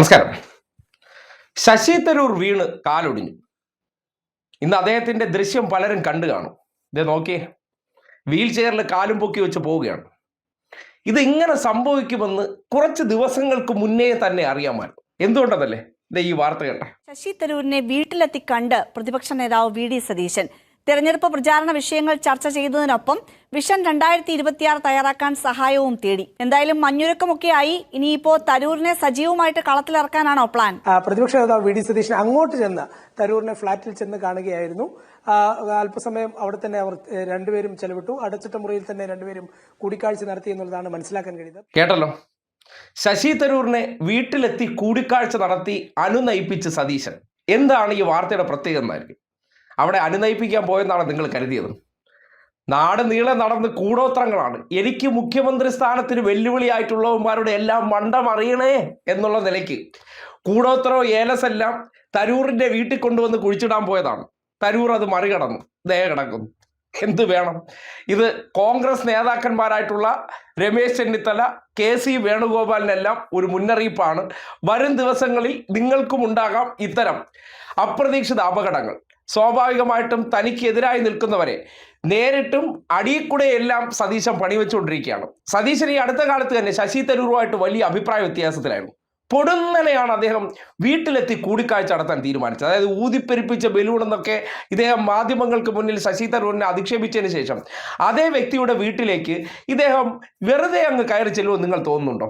നമസ്കാരം. ശശി തരൂർ വീണ് കാലൊടിഞ്ഞു. ഇന്ന് അദ്ദേഹത്തിന്റെ ദൃശ്യം പലരും കണ്ടു കാണും. ഇത് നോക്കിയേ വീൽ ചെയറിൽ കാലും പൊക്കി വെച്ച് പോവുകയാണ്. ഇത് ഇങ്ങനെ സംഭവിക്കുമെന്ന് കുറച്ച് ദിവസങ്ങൾക്ക് മുന്നേ തന്നെ അറിയാമായിരുന്നു എന്തുകൊണ്ടതല്ലേ? ഈ വാർത്ത കേട്ട. ശശി തരൂരിനെ വീട്ടിലെത്തി കണ്ട് പ്രതിപക്ഷ നേതാവ് വി ഡി സതീശൻ തെരഞ്ഞെടുപ്പ് പ്രചാരണ വിഷയങ്ങൾ ചർച്ച ചെയ്തതിനൊപ്പം വിഷൻ രണ്ടായിരത്തി ഇരുപത്തിയാറ് തയ്യാറാക്കാൻ സഹായവും തേടി. എന്തായാലും മഞ്ഞുരുക്കമൊക്കെയായി. ഇനിയിപ്പോ തരൂരിനെ സജീവമായിട്ട് കളത്തിലിറക്കാനാണോ പ്ലാൻ? പ്രതിപക്ഷ നേതാവ് വി ഡി സതീശൻ അങ്ങോട്ട് ചെന്ന് തരൂരിനെ ഫ്ളാറ്റിൽ ചെന്ന് കാണുകയായിരുന്നു. അല്പസമയം അവിടെ തന്നെ അവർ രണ്ടുപേരും ചെലവിട്ടു. അടച്ചിട്ട മുറിയിൽ തന്നെ രണ്ടുപേരും കൂടിക്കാഴ്ച നടത്തി എന്നുള്ളതാണ് മനസ്സിലാക്കാൻ കഴിയുന്നത്. കേട്ടല്ലോ. ശശി തരൂരിനെ വീട്ടിലെത്തി കൂടിക്കാഴ്ച നടത്തി അനുനയിപ്പിച്ച് സതീശൻ. എന്താണ് ഈ വാർത്തയുടെ പ്രത്യേകത എന്നായിരിക്കും? അവിടെ അനുനയിപ്പിക്കാൻ പോയെന്നാണ് നിങ്ങൾ കരുതിയത്. നാട് നീളെ നടന്ന് കൂടോത്രങ്ങളാണ്. എനിക്ക് മുഖ്യമന്ത്രി സ്ഥാനത്തിന് വെല്ലുവിളിയായിട്ടുള്ളവന്മാരുടെ എല്ലാം മണ്ടം അറിയണേ എന്നുള്ള നിലയ്ക്ക് കൂടോത്രോ ഏലസെല്ലാം തരൂറിന്റെ വീട്ടിൽ കൊണ്ടുവന്ന് കുഴിച്ചിടാൻ പോയതാണ്. തരൂർ അത് മറികടന്നു. ദേഹ കിടക്കുന്നു. എന്ത് വേണം? ഇത് കോൺഗ്രസ് നേതാക്കന്മാരായിട്ടുള്ള രമേശ് ചെന്നിത്തല കെ സി വേണുഗോപാലിനെല്ലാം ഒരു മുന്നറിയിപ്പാണ്. വരും ദിവസങ്ങളിൽ നിങ്ങൾക്കും ഉണ്ടാകാം ഇത്തരം അപ്രതീക്ഷിത അപകടങ്ങൾ. സ്വാഭാവികമായിട്ടും തനിക്കെതിരായി നിൽക്കുന്നവരെ നേരിട്ടും അടിയിൽക്കൂടെയെല്ലാം സതീശൻ പണിവെച്ചുകൊണ്ടിരിക്കുകയാണ്. സതീശൻ ഈ അടുത്ത കാലത്ത് തന്നെ ശശി തരൂറുമായിട്ട് വലിയ അഭിപ്രായ വ്യത്യാസത്തിലായിരുന്നു. പൊടുന്നനെയാണ് അദ്ദേഹം വീട്ടിലെത്തി കൂടിക്കാഴ്ച നടത്താൻ തീരുമാനിച്ചത്. അതായത് ഊതിപ്പെരിപ്പിച്ച ബലൂൺ എന്നൊക്കെ ഇദ്ദേഹം മാധ്യമങ്ങൾക്ക് മുന്നിൽ ശശി തരൂരിനെ അധിക്ഷേപിച്ചതിന് ശേഷം അതേ വ്യക്തിയുടെ വീട്ടിലേക്ക് ഇദ്ദേഹം വെറുതെ അങ്ങ് കയറി ചെല്ലുമെന്ന് നിങ്ങൾ തോന്നുന്നുണ്ടോ?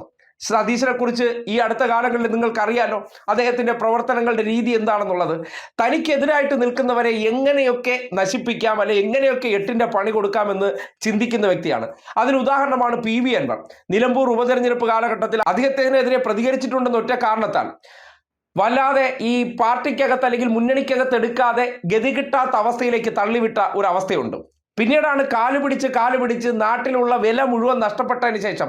സതീശനെ കുറിച്ച് ഈ അടുത്ത കാലങ്ങളിൽ നിങ്ങൾക്ക് അറിയാലോ അദ്ദേഹത്തിന്റെ പ്രവർത്തനങ്ങളുടെ രീതി എന്താണെന്നുള്ളത്. തനിക്കെതിരായിട്ട് നിൽക്കുന്നവരെ എങ്ങനെയൊക്കെ നശിപ്പിക്കാം അല്ലെ എങ്ങനെയൊക്കെ എട്ടിന്റെ പണി കൊടുക്കാമെന്ന് ചിന്തിക്കുന്ന വ്യക്തിയാണ്. അതിന് ഉദാഹരണമാണ് പി വി അൻവർ. നിലമ്പൂർ ഉപതെരഞ്ഞെടുപ്പ് കാലഘട്ടത്തിൽ അദ്ദേഹത്തിനെതിരെ പ്രതികരിച്ചിട്ടുണ്ടെന്ന് ഒറ്റ കാരണത്താൽ. വല്ലാതെ ഈ പാർട്ടിക്കകത്ത് അല്ലെങ്കിൽ മുന്നണിക്കകത്ത് എടുക്കാതെ ഗതി കിട്ടാത്ത അവസ്ഥയിലേക്ക് തള്ളിവിട്ട ഒരു അവസ്ഥയുണ്ട്. പിന്നീടാണ് കാൽ കാലുപിടിച്ച് കാൽ പിടിച്ച് നാട്ടിലുള്ള വില മുഴുവൻ നഷ്ടപ്പെട്ടതിന് ശേഷം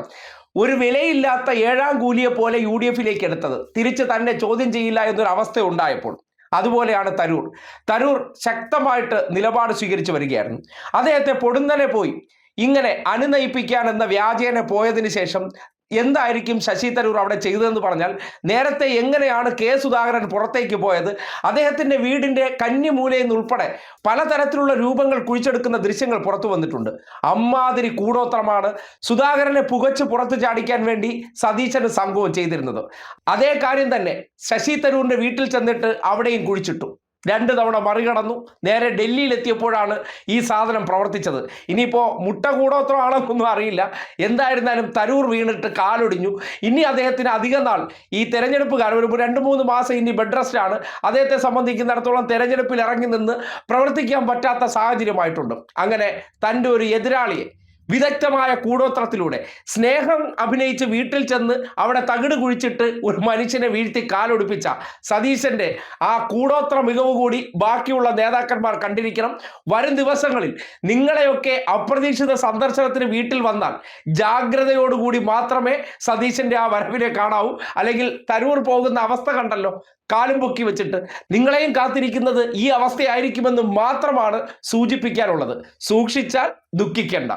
ഒരു വിലയില്ലാത്ത ഏഴാം കൂലിയെ പോലെ യു ഡി എഫിലേക്ക് എടുത്തത്. തിരിച്ച് തന്നെ ചോദ്യം ചെയ്യില്ല എന്നൊരു അവസ്ഥ ഉണ്ടായപ്പോൾ. അതുപോലെയാണ് തരൂർ. തരൂർ ശക്തമായിട്ട് നിലപാട് സ്വീകരിച്ചു വരികയായിരുന്നു. അദ്ദേഹത്തെ പൊടുന്നനെ പോയി. ഇങ്ങനെ അനുനയിപ്പിക്കാൻ എന്ന വ്യാജേന പോയതിനു ശേഷം എന്തായിരിക്കും ശശി തരൂർ അവിടെ ചെയ്തതെന്ന് പറഞ്ഞാൽ നേരത്തെ എങ്ങനെയാണ് കെ സുധാകരൻ പുറത്തേക്ക് പോയത്? അദ്ദേഹത്തിന്റെ വീടിന്റെ കന്നിമൂലയിൽ നിന്നുൾപ്പെടെ പലതരത്തിലുള്ള രൂപങ്ങൾ കുഴിച്ചെടുക്കുന്ന ദൃശ്യങ്ങൾ പുറത്തു വന്നിട്ടുണ്ട്. അമ്മാതിരി കൂടോത്രമാണ് സുധാകരനെ പുകച്ച് പുറത്തു ചാടിക്കാൻ വേണ്ടി സതീശന് സംഘവും ചെയ്തിരുന്നത്. അതേ കാര്യം തന്നെ ശശി തരൂരിന്റെ വീട്ടിൽ ചെന്നിട്ട് അവിടെയും കുഴിച്ചിട്ടു. രണ്ട് തവണ മറികടന്നു. നേരെ ഡൽഹിയിലെത്തിയപ്പോഴാണ് ഈ സാധനം പ്രവർത്തിച്ചത്. ഇനിയിപ്പോൾ മുട്ട കൂടോത്രമാണെന്നൊന്നും അറിയില്ല. എന്തായിരുന്നാലും തരൂർ വീണിട്ട് കാലൊടിഞ്ഞു. ഇനി അദ്ദേഹത്തിന് അധികം നാൾ ഈ തെരഞ്ഞെടുപ്പ് കാലം ഒരു രണ്ട് മൂന്ന് മാസം ഇനി ബെഡ് റെസ്റ്റാണ് അദ്ദേഹത്തെ സംബന്ധിക്കുന്നിടത്തോളം തെരഞ്ഞെടുപ്പിൽ ഇറങ്ങി നിന്ന് പ്രവർത്തിക്കാൻ പറ്റാത്ത സാഹചര്യമായിട്ടുണ്ട്. അങ്ങനെ തന്റെ ഒരു എതിരാളിയെ വിദഗ്ധമായ കൂടോത്രത്തിലൂടെ. സ്നേഹം അഭിനയിച്ച് വീട്ടിൽ ചെന്ന് അവിടെ തകിട് കുഴിച്ചിട്ട് ഒരു മനുഷ്യനെ വീഴ്ത്തി കാലൊടുപ്പിച്ച സതീശന്റെ ആ കൂടോത്ര മികവ് കൂടി ബാക്കിയുള്ള നേതാക്കന്മാർ കണ്ടിരിക്കണം. വരും ദിവസങ്ങളിൽ നിങ്ങളെയൊക്കെ അപ്രതീക്ഷിത സന്ദർശനത്തിന് വീട്ടിൽ വന്നാൽ ജാഗ്രതയോടുകൂടി മാത്രമേ സതീശന്റെ ആ വരവിനെ കാണാവൂ. അല്ലെങ്കിൽ തരൂർ പോകുന്ന അവസ്ഥ കണ്ടല്ലോ. കാലും പൊക്കി വെച്ചിട്ട്. നിങ്ങളെയും കാത്തിരിക്കുന്നത് ഈ അവസ്ഥയായിരിക്കുമെന്ന് മാത്രമാണ് സൂചിപ്പിക്കാനുള്ളത്. സൂക്ഷിച്ചാൽ ദുഃഖിക്കേണ്ട.